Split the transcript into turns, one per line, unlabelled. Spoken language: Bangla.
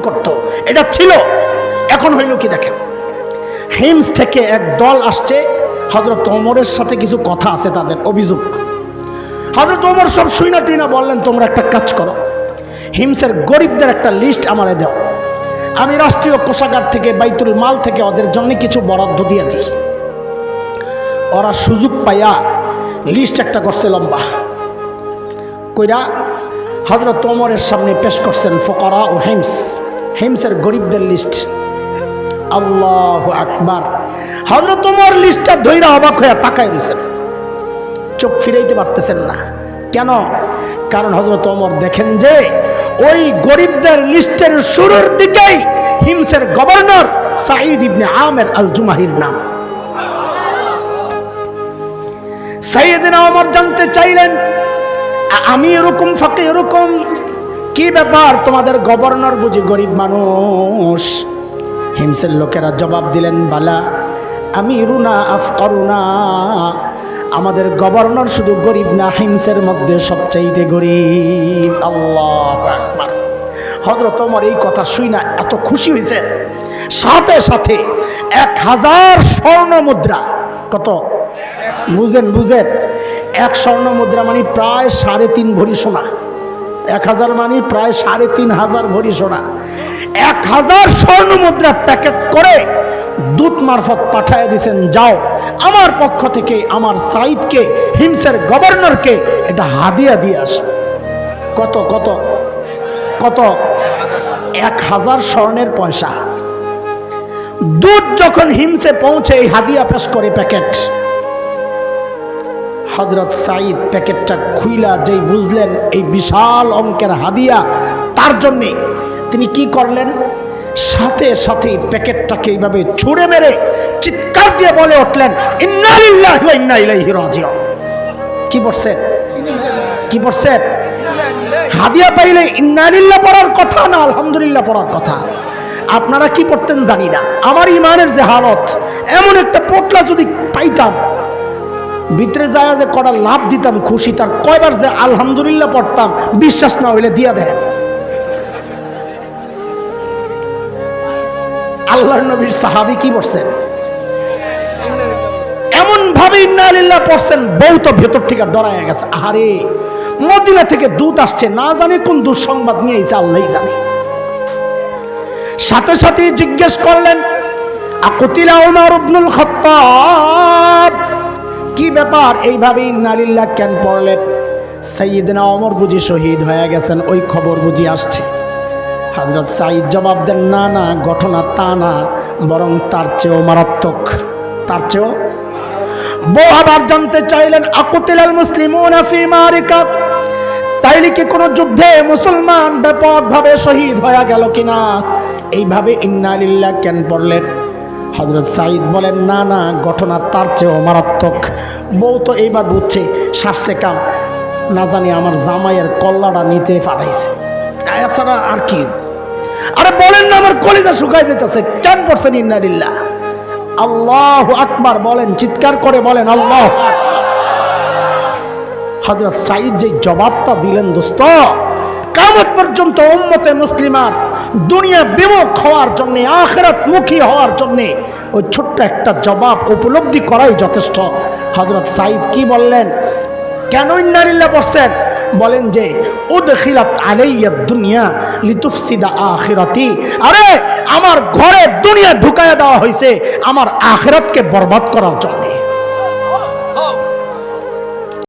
করত। এটা ছিল। এখন হইল কি দেখেন? হিমস থেকে এক দল আসছে। হজরত ওমরের সাথে কিছু কথা আছে তাদের অভিযোগ। হজরত ওমর সব শুইনা টুইনা বললেন, তোমরা একটা কাজ করো। হিমসের গরিবদের একটা লিস্ট আমারে দাও। আমি রাষ্ট্রীয় কোষাগার থেকে, বাইতুল মাল থেকে ওদের জন্য কিছু বরাদ্দ দিয়ে দিই। ওরা সুযোগ পাইয়া লিস্ট একটা করছে লম্বা। কইরা হজরত ওমরের সামনে পেশ করছেন ফকরা ও হেমস হেমসের গরিবদের লিস্ট আল্লাহ আকবার। হজরত ওমর লিস্টটা ধৈরা অবাক হয়ে তাকায় দিয়েছেন চোখ ফিরাইতে পারতেছেন না। কেন? কারণ হজরত ওমর দেখেন যে, ওই গরিবদের লিস্টের শুরুর দিকেই হিমসের গভর্নর সাঈদ ইবনে আমের আল জুমাহির নাম। সাইয়েদিনা ওমর জানতে চাইলেন আমি এরকম, ফাঁকে এরকম কি ব্যাপার তোমাদের গভর্নর বুঝি গরিব মানুষ? হিমসের লোকেরা জবাব দিলেন, বালা আমি রুনা আফ করুনা আমাদের গভর্নর শুধু গরিব না, হিমসের মধ্যে সবচাইতে গরিব। আল্লাহ আকবার। হজরত ওমর এই কথা শুই না, এত খুশি হয়েছে সাথে সাথে এক হাজার স্বর্ণ মুদ্রা, কত? বুঝেন বুঝেন। এক স্বর্ণ মুদ্রা মানে প্রায় সাড়ে তিন ভরি সোনা। এক হাজার মানে প্রায় সাড়ে তিন হাজার ভরি সোনা। এক হাজার স্বর্ণ মুদ্রা প্যাকেট করে দূত মারফত পাঠায় দিছেন যাও, আমার পক্ষ থেকে আমার সাইদকে হিমসের গভর্নরকে এটা হাদিয়া দিয়ে আসো। কত কত কত? এক হাজার স্বর্ণের পয়সা। দুধ যখন হিমসে পৌঁছে এই হাদিয়া পেশ করে প্যাকেট হজরত সাইদ প্যাকেটটা খুইলা যেই বুঝলেন এই বিশাল অঙ্কের হাদিয়া, তার জন্যে তিনি কি করলেন? সাথে সাথে প্যাকেটটাকে এইভাবে ছুঁড়ে মেরে চিৎকার দিয়ে বলে উঠলেন কি পড়ছেন কি পড়ছেন হাদিয়া পাইলে ইন্নালিল্লাহ পড়ার কথা না আলহামদুলিল্লাহ পড়ার কথা? আপনারা কি পড়তেন জানি না। আমার ইমানের যে হালত এমন একটা পোটলা যদি পাইতাম ভিতরে যায় যে কটা লাভ দিতাম, খুশি, তার কয়বার যে আলহামদুলিল্লাহ পড়তাম, বিশ্বাস না হইলে দিয়া দেয়। আল্লাহর নবীর সাহাবি কি পড়ছেন? এমন ভাবে পড়ছেন, বউ তো ভেতর থেকে গেছে। আহারে, মদিনা থেকে দূত আসছে, না জানে কোন দুঃসংবাদ নিয়ে এসে আল্লাহ জানে। সাথে সাথে জিজ্ঞেস করলেন, আকুতিলা কি ব্যাপার? এইভাবে ইন্নালিল্লাহ কেন পড়লেন? সাইয়্যিদনা ওমর বুঝি শহীদ হয়ে গেছেন, ওই খবর বুঝি আসছে। হজরত সাইদ জবাব দেন, না না, ঘটনা তা না, বরং তার চেয়েও মারাত্মক। তার চেয়েও? বউ আবার জানতে চাইলেন, আকুতিলাল মুসলিম তাইলে কি কোনো যুদ্ধে মুসলমান ব্যাপকভাবে শহীদ হয়ে গেল কিনা? এইভাবে ইন্নালিল্লাহ কেন পড়লেন? হজরত সাইদ বলেন, না না, ঘটনা তার চেয়েও মারাত্মক। বউ তো এইবার বুঝছে শ্বাসছে কাম। না জানি আমার জামাইয়ের কল্লাটা নিতে পাঠাইছে এছাড়া আর কি? আরে বলেন না, আমার কলিজা শুকাই যেতেছে কেন পড়ছেন ইন্নালিল্লাহ আল্লাহ আকবার বলেন, চিৎকার করে বলেন, আল্লাহ হজরত সাইদ যে জবাবটা দিলেন, দোস্ত, কামত পর্যন্ত উম্মতে মুসলিমার দুনিয়া বিমুখ হওয়ার জন্য, আখেরাত মুখী হওয়ার জন্যে ওই ছোট্ট একটা জবাব উপলব্ধি করাই যথেষ্ট। হজরত সাইদ কি বললেন? কেন ইন্নারিল্লা বসছেন বলেন যে ও উদখিলাত আলাইয়া দুনিয়া লিতুফসিদা আখিরাতি। আরে, আমার ঘরে দুনিয়া ঢুকায়া দেওয়া হয়েছে আমার আখিরাতকে বরবাদ করার জন্য।